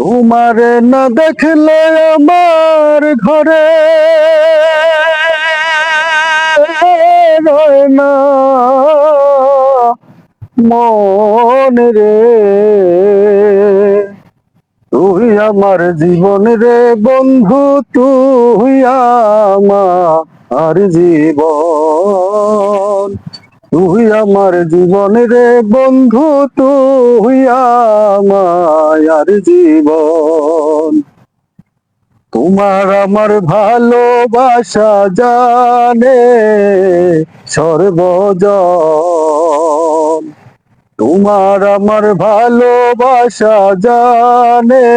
তোমারে না দেখলে আমার ঘরে মন রে, তুই আমার জীবন রে বন্ধু, তুই আমার জীবন। তুই আমার জীবন রে বন্ধু, তুই আমার জীবন। তোমার আমার ভালোবাসা জানে সর্বজন। তোমার আমার ভালোবাসা জানে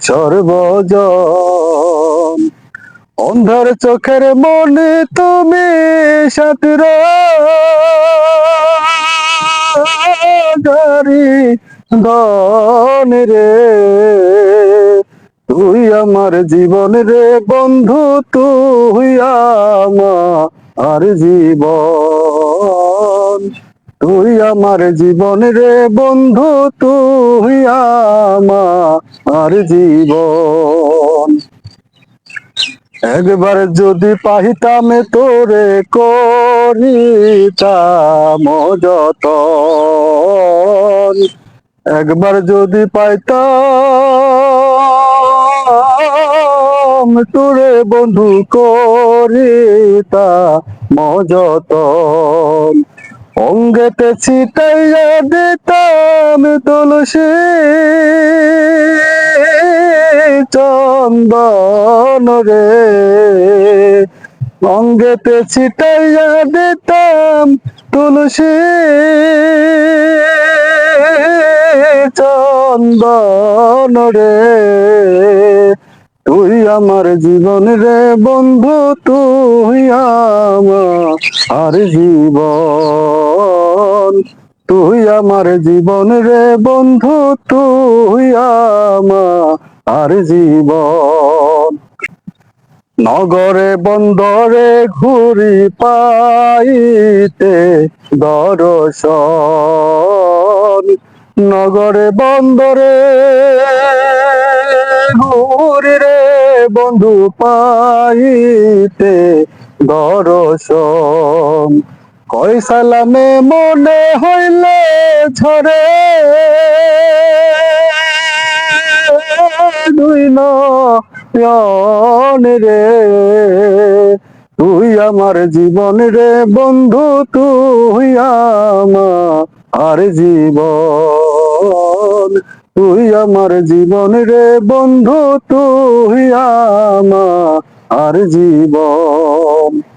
সর্বজন। অন্ধার চোখের মনে তুমি সাতর গন রে, তুই আমার জীবন রে বন্ধু, তুই আমার জীবন। তুই আমার জীবন রে বন্ধু, তুই আমার জীবন। একবার যদি পাহিতাম তোরে করিতাম যতন। একবার যদি পাইতাম তোরে বন্ধু করিতা যতন। অঙ্গেতে ছিটাইয়া দিতাম তুলসী চন্দন রে। অঙ্গেতে ছিটাইয়া দিতাম তুলসী চন্দন রে। তুই আমার জীবন রে বন্ধু, তুই আমার জীবন। তুই আমার জীবন রে বন্ধু, তুই আমার জীবন। নগরে, বন্দরে ঘুরি পাইতে দর্শন। নগরে, বন্দরে ঘুরি রে বন্ধু পাইতে দর্শন। কয় সালামে মনে হইলে ঝরে। নয়ন রে, তুই আমার জীবন রে বন্ধু, তুই আমার জীবন। তুই আমার জীবন রে বন্ধু, তুই আমার জীবন।